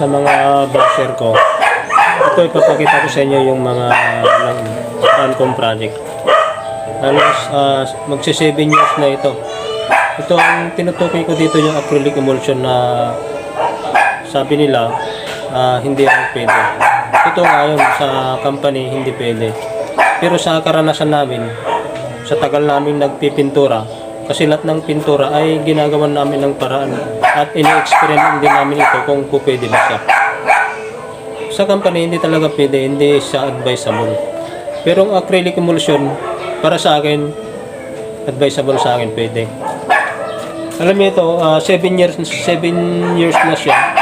sa mga basher ko. Ito ipapakita ko sa inyo yung mga Ancom project. Halos uh, magsi 7 years na ito. Ito ang tinutukoy ko dito yung acrylic emulsion na sabi nila ah, hindi ang pwede. Ito ngayon sa company hindi pwede. Pero sa karanasan namin, sa tagal namin nagpipintura, kasi lahat ng pintura ay ginagawa namin ng paraan at ini-experiment din namin ito kung pwede ba siya. Sa company, hindi talaga pwede, hindi siya advisable. Pero ang acrylic emulsion, para sa akin, advisable sa akin, pwede. Alam niyo ito, 7 years 7 years na siya.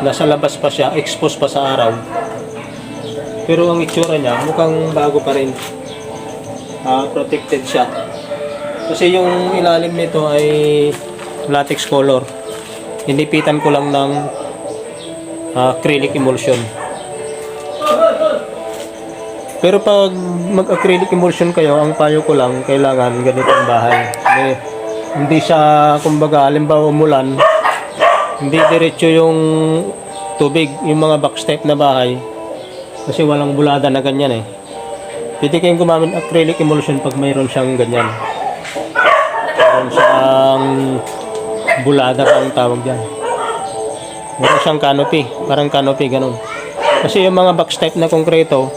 Nasa labas pa siya, exposed pa sa araw. Pero ang itsura niya, mukhang bago pa rin. Ah, protected siya. Kasi yung ilalim nito ay latex color. Hinipitan ko lang ng ah, acrylic emulsion. Pero pag mag-acrylic emulsion kayo, ang payo ko lang, kailangan ganitong bahay. Hindi, hindi siya, kumbaga, halimbawa umulan, hindi diretso yung tubig, yung mga backstep na bahay. Kasi walang bulada na ganyan eh. Pwede kayong gumamit acrylic emulsion pag mayroon siyang ganyan. Mayroon siyang bulada ang tawag dyan. Meron siyang canopy, parang canopy ganun. Kasi yung mga backstep na konkreto,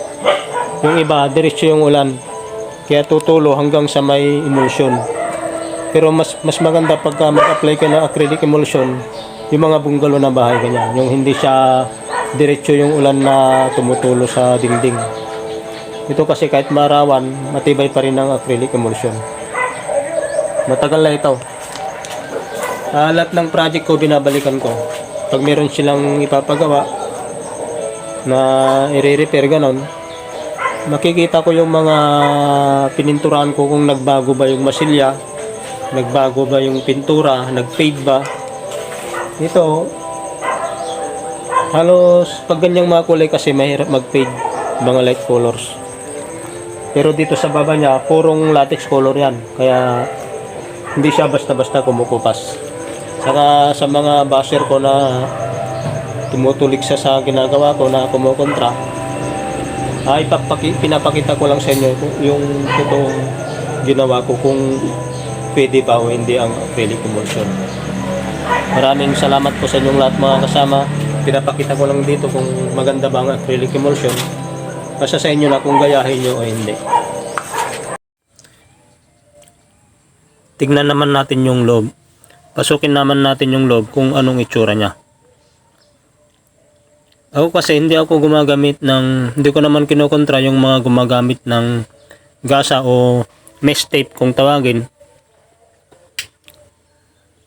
yung iba, diretso yung ulan. Kaya tutulo hanggang sa may emulsion. Pero mas mas maganda pagka mag-apply ka ng acrylic emulsion, yung mga bungalow na bahay ganyan. Yung hindi siya diretso yung ulan na tumutulo sa dingding. Ito kasi kahit marawan, matibay pa rin ang acrylic emulsion. Matagal na ito. Ah, lahat ng project ko binabalikan ko. Pag meron silang ipapagawa na i-repair ganon, makikita ko yung mga pininturahan ko kung nagbago ba yung masilya, nagbago ba yung pintura, nag-fade ba. Ito, halos pag ganyang mga kulay kasi mahirap mag-fade mga light colors. Pero dito sa baba niya, purong latex color yan. Kaya hindi siya basta-basta kumukupas. Saka sa mga basher ko na tumutulik siya sa ginagawa ko na kumukontra, ay papaki, pinapakita ko lang sa inyo yung totoong ginawa ko kung pwede ba o hindi ang acrylic emulsion. Maraming salamat po sa inyong lahat mga kasama. Pinapakita ko lang dito kung maganda ba ang acrylic emulsion. Basta sa inyo na kung gayahin nyo o hindi. Tignan naman natin yung loob. Pasukin naman natin yung loob kung anong itsura niya. Ako kasi hindi ako gumagamit ng, hindi ko naman kinokontra yung mga gumagamit ng gasa o mesh tape kung tawagin.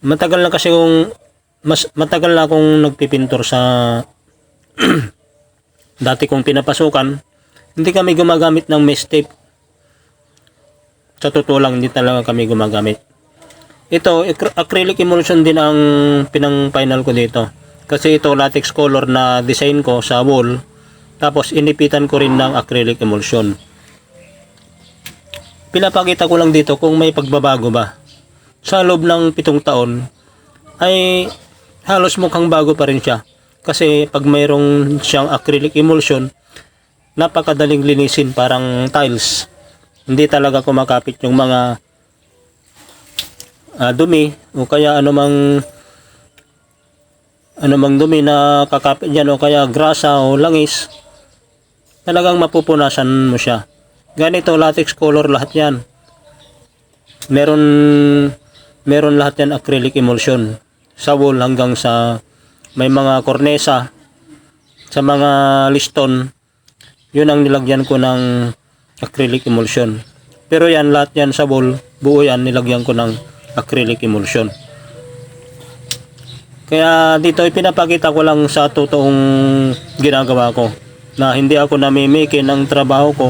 Matagal na kasi kung, mas matagal na akong nagpipintor sa dati kong pinapasukan. Hindi kami gumagamit ng mesh tape. Sa totoo lang, hindi talaga kami gumagamit. Ito, acry- acrylic emulsion din ang pinang final ko dito. Kasi ito latex color na design ko sa wall. Tapos inipitan ko rin ng acrylic emulsion. Pinapakita ko lang dito kung may pagbabago ba. Sa loob ng pitong taon ay halos mukhang bago pa rin siya. Kasi pag mayroong siyang acrylic emulsion, napakadaling linisin parang tiles. Hindi talaga kumakapit yung mga ah, dumi o kaya anumang anumang dumi na kakapit dyan o kaya grasa o langis talagang mapupunasan mo siya. Ganito latex color lahat yan. Meron meron lahat yan acrylic emulsion sa wall hanggang sa may mga kornesa sa mga liston. Yun ang nilagyan ko ng acrylic emulsion. Pero yan lahat yan sa wall buo yan nilagyan ko ng acrylic emulsion. Kaya dito ipinapakita ko lang sa totoong ginagawa ko na hindi ako namimiki ng trabaho ko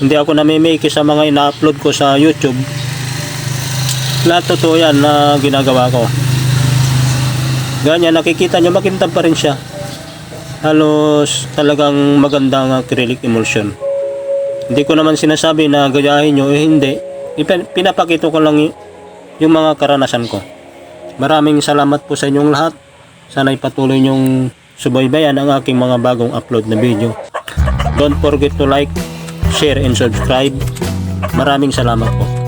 hindi ako namimiki sa mga ina-upload ko sa YouTube. Lahat totoo yan na ginagawa ko. Ganyan nakikita nyo makintab pa rin siya. Halos talagang magandang acrylic emulsion hindi ko naman sinasabi na gayahin nyo, eh hindi. Ipen, pinapakita ko lang yung mga karanasan ko. Maraming salamat po sa inyong lahat. Sana'y patuloy nyong subaybayan ang aking mga bagong upload na video. Don't forget to like, share, and subscribe. Maraming salamat po.